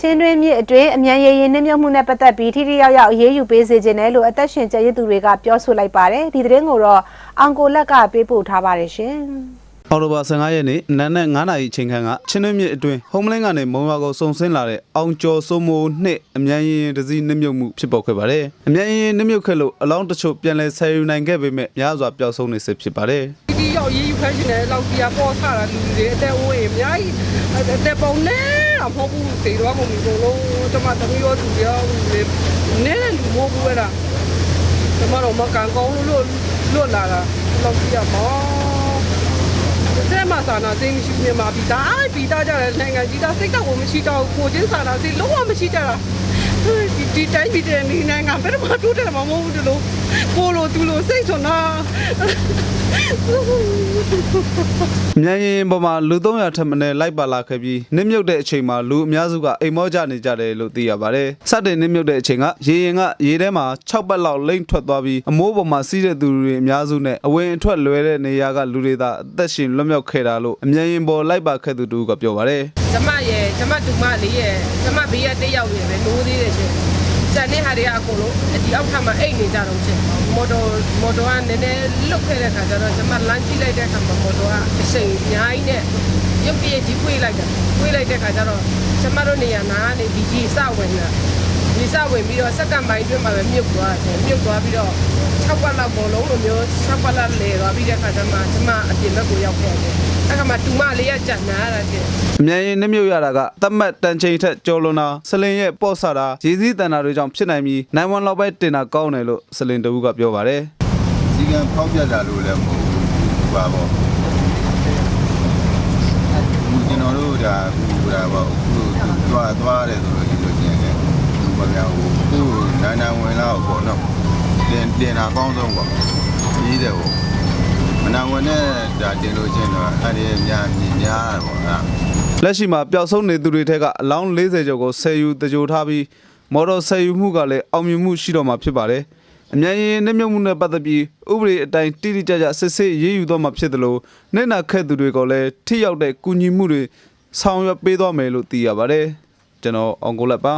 ချင်းတွင်းမြစ်အတွင်းအမြန်ရည်ရင်နှိမ့်မြုပ်မှုနဲ့ပတ်သက်ပြီးထိထိရောက်ရောက်အရေးယူပေးစေခြင်းနဲ့လို့အသက်ရှင်ကျရစ်သူတွေကပြောဆိုလိုက်ပါတယ်ဒီသတင်းကိုတော့အောင်ကိုလက်ကပေးပို့ထားပါတယ်ရှင်အော်တိုဘာ15ရက်နေ့နန်းနဲ့9နာရီအချိန်ခန့်ကချင်းတွင်းမြစ်အတွင်းဟုံးမလင်းကနေမုံရွာကိုစုံဆင်းလာတဲ့အောင်ကျော်စိုးမိုးနှစ်အမြန်ရင်ရင်တစည်းနှိမ့်မြုပ်မှုဖြစ်ပေါ်ခဲ့ပါတယ်။အမြန်ရင်ရင်နှိမ့်မြုပ်ခဲ့လို့အလောင်းတချို့ပြန်လည်ဆယ်ယူနိုင်ခဲ့ပေမဲ့များစွာပျောက်ဆုံးနေစေဖြစ်ပါတယ်။ဒီရောက်ရေးယူခိုင်းရှင်တဲ့လောက်ကြီးပေါ်ဆတာလူတွေအသက်အိုးရေအများကြီးအသက်ပုံနဲ့ တော့မဟုတ်ဘူးတေတော့ကုန်ပြီဘလုံးကျမတမီးရောသူရောလေနဲလူမဟုတ်ဘူးအဲ့ဒါကျမတို့မကန်ကောင်းလို့လွတ်လာတာလောက်ကြီးရမောတဲ့မှာစာနာသိမရှိမြင်မှာပြီးသားပြီးသားကြတဲ့နိုင်ငံကြီးသားစိတ်တော့မရှိတော့ကိုချင်းစာနာသိလုံးဝမရှိကြတာဒီဒီတိုင်းပြည်တဲ့နိုင်ငံဘယ်တော့မှတိုးတယ်မမဟုတ်ဘူးတလို့ကိုလိုသူလိုစိတ်ဆွနာအ မြန်ရင်ပေါ်မှာလူ300ထက်မနည်းလိုက်ပါလာခဲ့ပြီးနှိမ့်မြုပ်တဲ့အချိန်မှာလူအများစုကအိမ်မောကြနေကြတယ်လို့သိရပါတယ်။စတင်နှိမ့်မြုပ်တဲ့အချိန်ကရေရင်ကရေထဲမှာ6ပတ်လောက်လိမ့်ထွက်သွားပြီးအမိုးပေါ်မှာစီးတဲ့သူတွေအများစုနဲ့အဝင်အထွက်လွဲတဲ့နေရာကလူတွေသာအသက်ရှင်လွတ်မြောက်ခဲ့တာလို့အမြန်ရင်ပေါ်လိုက်ပါခဲ့သူတူကပြောပါတယ်။ကျမရဲ့ကျမတူမလေးရဲ့ကျမဘေးရတက်ရောက်နေပဲလိုးသေးတယ်ရှင်။ ကျန်တဲ့ဟာတွေကအကုန်လုံးဒီအောက်ထပ်မှာအိတ်နေကြတော့ရှင်။မော်တော်မော်တော်ကနည်းနည်းလွတ်ခဲ့တဲ့ခါကျတော့ကျမလမ်းကြည့်လိုက်တဲ့အခါမှာမော်တော်ကအရှိန်အများကြီးနဲ့ရုပ်ပြည့်ကြီးခွေးလိုက်တယ်။ခွေးလိုက်တဲ့ခါကျတော့ကျမတို့နေရာနာကနေဒီကြီးစဝင်လာ။ ဒီစဝင်ပြီးတော့စက္ကန့်ပိုင်းအတွင်းမှာပဲမြုပ်သွားတယ်။မြုပ်သွားပြီးတော့6ပတ်လောက်ဘောလုံးလိုမျိုး6ပတ်လောက်လဲသွားပြီးတဲ့ခါကျမှကျမအပြင်ဘက်ကိုရောက်ခဲ့တယ်။အဲ့ခါမှာတူမလေးကကြံနာတာရှင်။အမြန်ရင်နှမြုပ်ရတာကတတ်မှတ်တန်ချိန်ထက်ကျော်လွန်တာဆလင်ရဲ့ပေါ့ဆတာရည်စည်းတန်တာတွေကြောင့်ဖြစ်နိုင်ပြီးနိုင်ဝန်လောက်ပဲတင်တာကောင်းတယ်လို့ဆလင်တဦးကပြောပါတယ်စီကံဖောက်ပြတာလို့လည်းမဟုတ်ဘူးပါပေါ့ဘူးကျွန်တော်တို့ဒါခုဒါပေါ့ခုသွားသွားတယ်ဆိုလို့ရှိလို့ရှိရင်လည်း သူမပြောဘူးသူနာနာဝင်လာပေါ့နော်တင်တင်တာအကောင်းဆုံးပေါ့ကြီးတယ်ပေါ့မနာဝင်နဲ့ဒါတင်လို့ချင်းတော့အဲ့ဒီများမြင်များတာပေါ့အဲ့လက်ရှိမှာပျောက်ဆုံးနေသူတွေထက်ကအလောင်း40ကျော်ကိုဆယ်ယူတကြိုထားပြီးမော်တော်ဆယ်ယူမှုကလည်းအောင်မြင်မှုရှိတော့မှာဖြစ်ပါတယ်အမြန်ရင်နှမြုပ်မှုနဲ့ပတ်သက်ပြီးဥပဒေအတိုင်းတိတိကျကျစစ်ဆေးရေးယူတော့မှာဖြစ်တယ်လို့နေနာခက်သူတွေကလည်းထိရောက်တဲ့ကူညီမှုတွေဆောင်ရွက်ပေးသွားမယ်လို့သိရပါတယ်ကျွန်တော်အောင်ကိုလက်ပါ